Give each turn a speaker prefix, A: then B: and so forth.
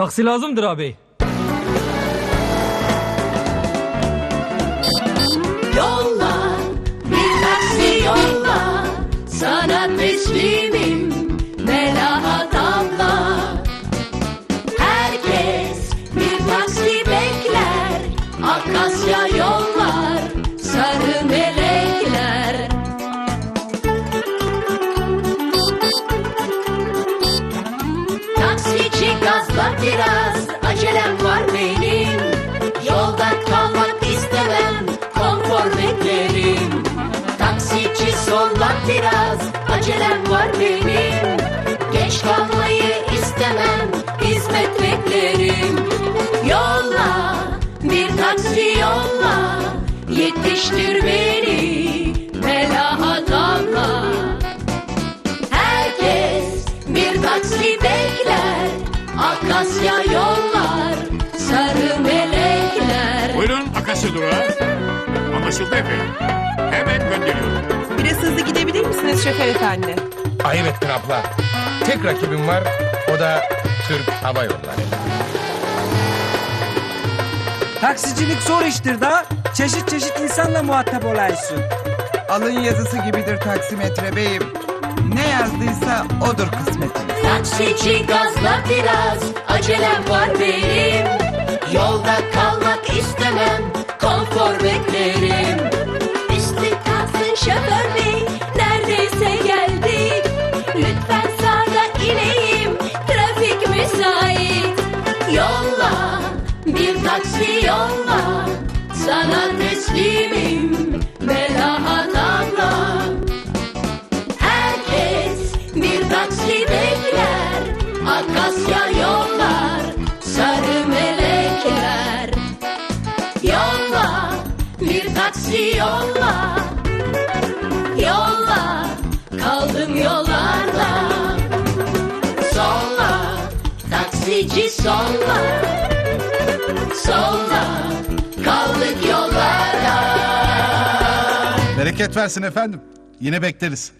A: Taksi lazımdır abi.
B: Yolla bir taksi yolla. Sana teslimim Melahat abla. Herkes bir taksi bekler. Akasya yollar Gazla biraz Acelem var benim. Yolda kalmak istemem Konfor beklerim. Taksici solla biraz Acelem var benim. Geç kalmayı istemem Hizmet beklerim. Yolla Bir taksi yolla. Yetiştir beni Melahat abla Herkes bir taksi bekler Akasya yollar Sarı melekler
C: Buyurun Akasya durağı. Anlaşıldı efendim. Hemen gönderiyorum.
D: Biraz hızlı gidebilir misiniz şoför efendi?
E: Ayıp ettin abla. Tek rakibim var. O da Türk Hava Yolları.
F: Taksicilik zor iştir da. Çeşit çeşit insanla muhatap olaysın.
G: Alın yazısı gibidir taksimetre beyim. Ne yazdıysa odur kısmetiniz.
B: Taksici gazla biraz Acelem var benim. Yolda kalmak istemem Konfor beklerim. Üstü kalsın şoför bey Neredeyse geldik Lütfen sağda ineyim Trafik müsait. Yolla Bir taksi yolla. Sana Akasya yollar Sarı melekler. Yolla Bir taksi yolla. Yolla Kaldım yollarda. Solla Taksici solla. Solla Kaldık yollarda.
H: Bereket versin efendim. Yine bekleriz.